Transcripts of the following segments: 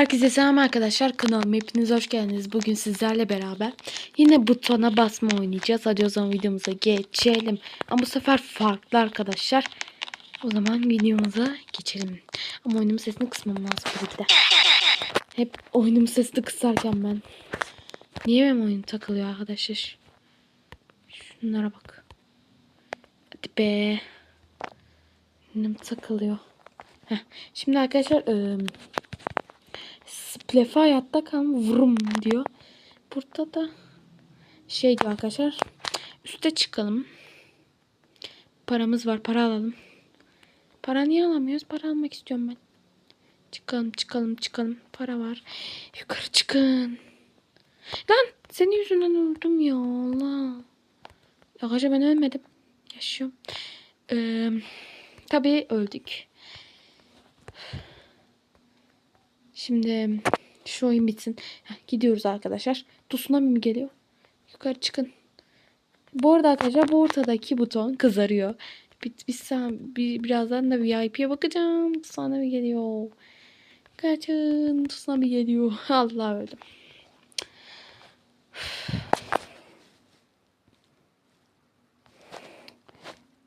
Herkese selam arkadaşlar kanalıma hepiniz hoş geldiniz. Bugün sizlerle beraber yine butona basma oynayacağız. Hadi o zaman videomuza geçelim. Ama bu sefer farklı arkadaşlar. O zaman videomuza geçelim. Ama oyunun sesini kısmam lazım tabii. Hep oyunun sesini kısarken ben. Niye benim oyun takılıyor arkadaşlar? Şunlara bak. Hadi be. Oyunum takılıyor. Heh. Şimdi arkadaşlar ıı, Splefe hayatta kal vurum diyor. Burada da şey diyor arkadaşlar. Üste çıkalım. Paramız var. Para alalım. Para niye alamıyoruz? Para almak istiyorum ben. Çıkalım çıkalım çıkalım. Para var. Yukarı çıkın. Lan senin yüzünden öldüm ya Allah. Arkadaşlar ben ölmedim. Yaşıyorum. Ee, tabii öldük. Şimdi şu oyun bitsin. Gidiyoruz arkadaşlar. Tsunami mi geliyor? Yukarı çıkın. Bu arada arkadaşlar bu ortadaki buton kızarıyor. Bir, bir, bir, birazdan da VIP'ye bakacağım. Tsunami geliyor. Kaçın. Tsunami geliyor. Allah öldüm.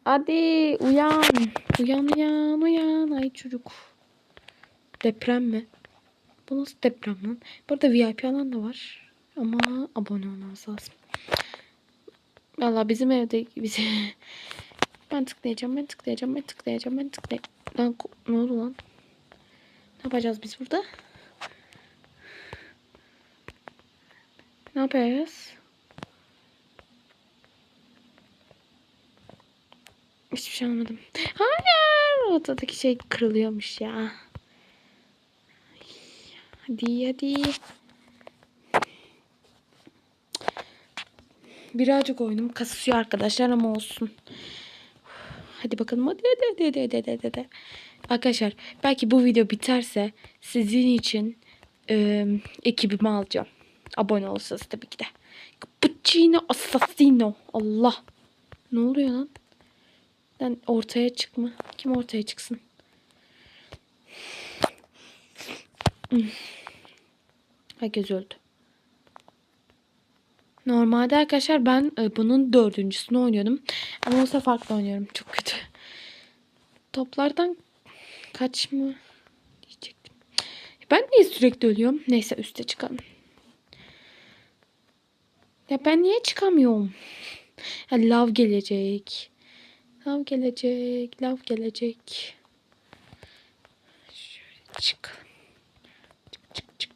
Hadi uyan. Uyan uyan uyan. Ay çocuk. Deprem mi? Bu nasıl deprem lan? Burada VIP alan da var. Ama abone olmamız lazım. Valla bizim evde bizi ben tıklayacağım, ben tıklayacağım, ben tıklayacağım, ben tıklayacağım. Lan ne oldu lan? Ne yapacağız biz burada? Ne yapacağız? Hiçbir şey anlamadım. Hayır! Ortadaki şey kırılıyormuş ya. Hadi hadi. Birazcık oyunum kasıyor arkadaşlar ama olsun. Hadi bakalım hadi hadi hadi hadi hadi hadi. Arkadaşlar belki bu video biterse sizin için e, ekibimi alacağım. Abone olursanız tabii ki de. Cappuccino Assassino. Allah. Ne oluyor lan? Lan ortaya çıkma. Kim ortaya çıksın? Herkes öldü. Normalde arkadaşlar ben e, bunun dördüncüsünü oynuyordum. Ama o sefer farklı oynuyorum. Çok kötü. Toplardan kaç mı diyecektim. Ben niye sürekli ölüyorum? Neyse üste çıkalım. Ya ben niye çıkamıyorum? Ya lav gelecek. Lav gelecek. Lav gelecek. Şöyle çıkalım. Çık çık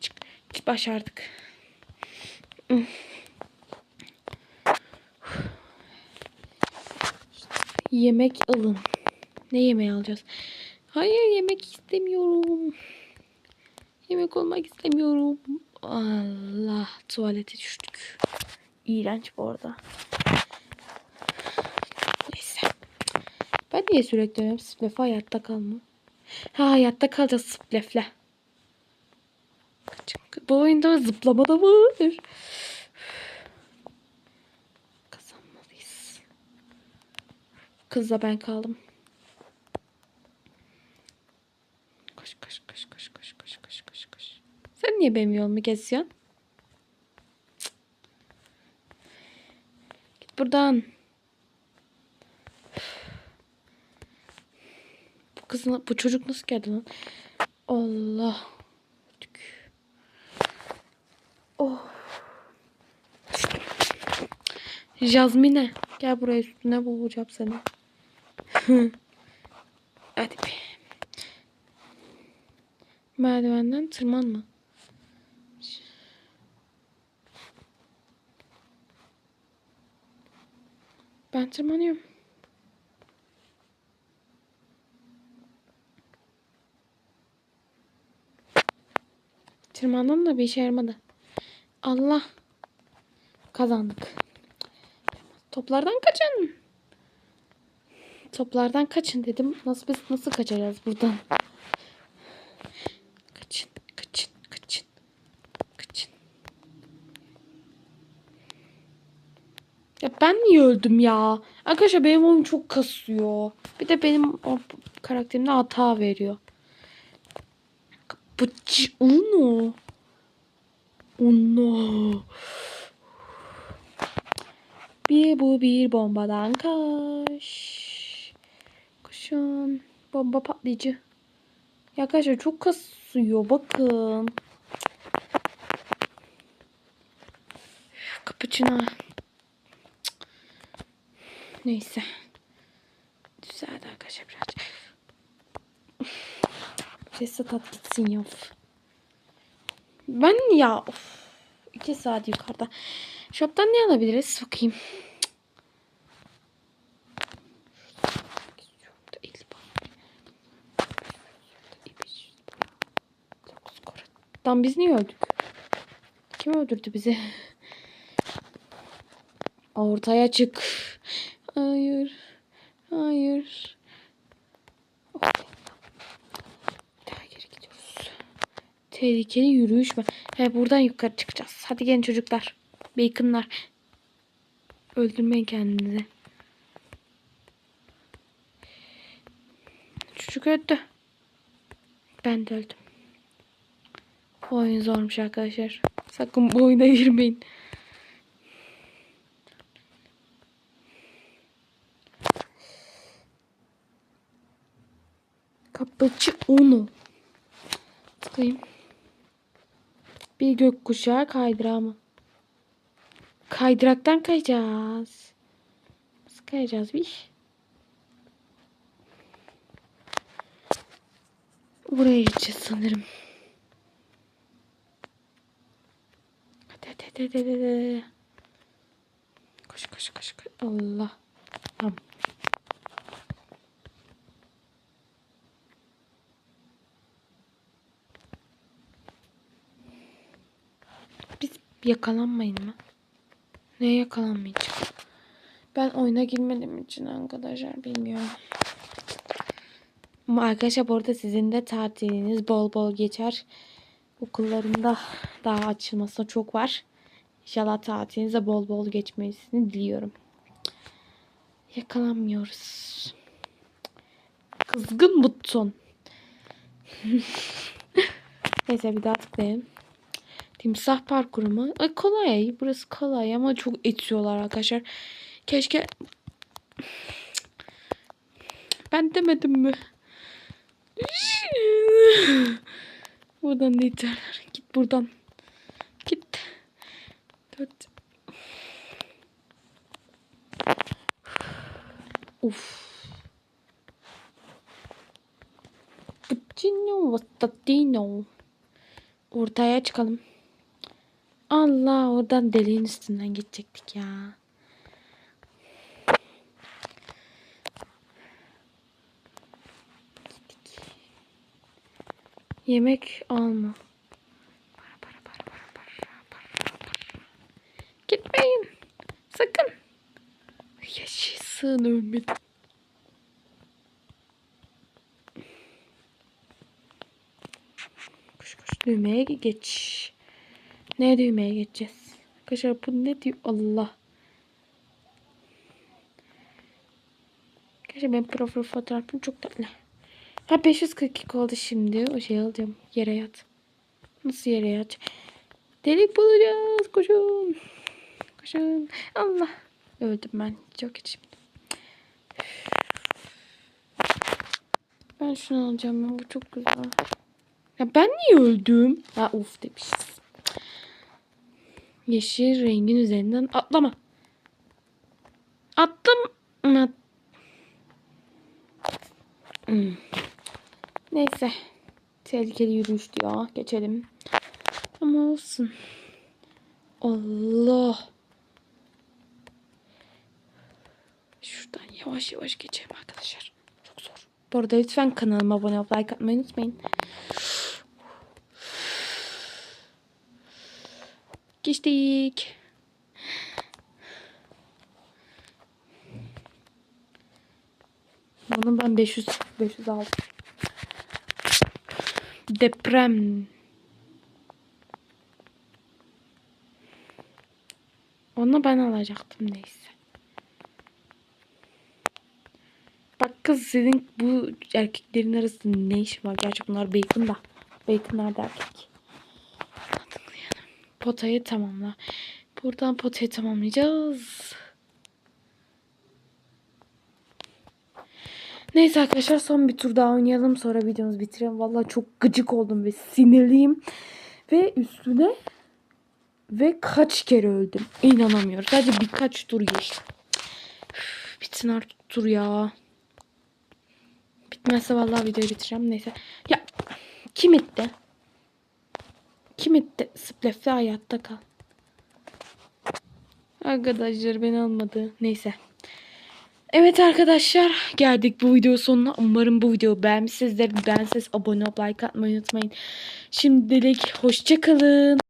çık Başardık. Yemek alın. Ne yemeği alacağız? Hayır yemek istemiyorum. Yemek olmak istemiyorum. Allah tuvalete düştük. İğrenç bu arada. Neyse. Ben niye sürekli diyorum Splef'e hayatta kalma. Ha hayatta kalacağız Splef'le. Bu oyunda zıplama da var. Kazanmalıyız. Kızla ben kaldım. Koş koş koş koş koş koş koş koş koş. Sen niye benim yolumu kesiyorsun? Cık. Git buradan. Bu kız bu çocuk nasıl geldi lan? Allah. Oh. Jasmine. Gel buraya üstüne boğacağım seni. Hadi be. Merdivenden tırmanma. Ben tırmanıyorum. Tırmandım da bir işe yaramadı. Allah. Kazandık. Toplardan kaçın. Toplardan kaçın dedim. Nasıl biz nasıl kaçacağız buradan? Kaçın, kaçın, kaçın. Kaçın. Ya ben niye öldüm ya? Arkadaşlar benim oyun çok kasıyor. Bir de benim o karakterimde hata veriyor. Cappuccino. Uno. Bir bu bir bombadan kaç. Kuşum. Bomba patlayıcı. Ya arkadaşlar çok kasıyor bakın. Cık. Neyse. Düzeldi arkadaşlar birazcık. Sesle tat gitsin ya. Ben ya of. İki saat yukarıda. Shop'tan ne alabiliriz? Bakayım. Lan biz niye öldük? Kim öldürdü bizi? Ortaya çık. Hayır. Hayır. Oh. Bir daha geri gidiyoruz. Tehlikeli yürüyüş mü? He buradan yukarı çıkacağız. Hadi gelin çocuklar. Baconlar. Öldürmeyin kendinizi. Çocuk öldü. Ben de öldüm. Bu oyun zormuş arkadaşlar. Sakın bu oyuna girmeyin. Kapıcı onu. Tıklayayım. Bir gökkuşağı kaydırağı mı? Kaydıraktan kayacağız. Nasıl kayacağız bir? Buraya gideceğiz sanırım. Hadi hadi hadi. hadi, hadi. Koş koş koş. koş. Allah. Tamam. Biz yakalanmayın mı? Neye yakalanmayacağım? Ben oyuna girmediğim için arkadaşlar bilmiyorum. Arkadaşlar bu arada sizin de tatiliniz bol bol geçer. Okullarında daha açılmasına çok var. İnşallah tatilinize bol bol geçmesini diliyorum. Yakalanmıyoruz. Kızgın buton. Neyse bir daha tıklayalım. Timsah parkuru mu? Ay kolay. Burası kolay ama çok itiyorlar arkadaşlar. Keşke ben demedim mi? buradan da iterler. Git buradan. Git. Dört. Uf. Cappuccino Vastatino. Ortaya çıkalım. Allah oradan deliğin üstünden geçecektik ya. Gittik. Yemek alma. Para. Gitmeyin. Sakın. Yaşasın ölmedim. Koş koş düğmeye geç. Ne düğmeye geçeceğiz? Arkadaşlar bu ne diyor? Allah. Gerçi benim profil fotoğrafım çok tatlı. Ha 542 oldu şimdi. O şey alacağım. Yere yat. Nasıl yere yat? Delik bulacağız. Koşun. Koşun. Allah. Öldüm ben. Çok kötü şimdi. Ben şunu alacağım. ya, Bu çok güzel. Ya ben niye öldüm? Ha uf demişiz. Yeşil rengin üzerinden atlama. Attım. At. Hmm. Neyse. Tehlikeli yürüyüş diyor. Geçelim. Ama olsun. Allah. Şuradan yavaş yavaş geçelim arkadaşlar. Çok zor. Bu arada lütfen kanalıma abone olup like atmayı unutmayın. Geçtik. Bunu ben 500 500 aldım. Deprem. Onu ben alacaktım neyse. Bak kız sizin bu erkeklerin arasında ne işi var? Gerçi bunlar bacon da. Bacon nerede erkek? Potayı tamamla. Buradan potayı tamamlayacağız. Neyse arkadaşlar son bir tur daha oynayalım sonra videomuzu bitirelim. Vallahi çok gıcık oldum ve sinirliyim. Ve üstüne ve kaç kere öldüm. İnanamıyorum. Sadece birkaç tur geçti. Bitsin artık tur ya. Bitmezse vallahi videoyu bitireceğim. Neyse. Ya kim itti? Kim itti? Splef'te hayatta kal. Arkadaşlar beni almadı. Neyse. Evet arkadaşlar geldik bu video sonuna. Umarım bu videoyu beğenmişsinizdir. Beğenseniz abone olup like atmayı unutmayın. Şimdilik hoşçakalın.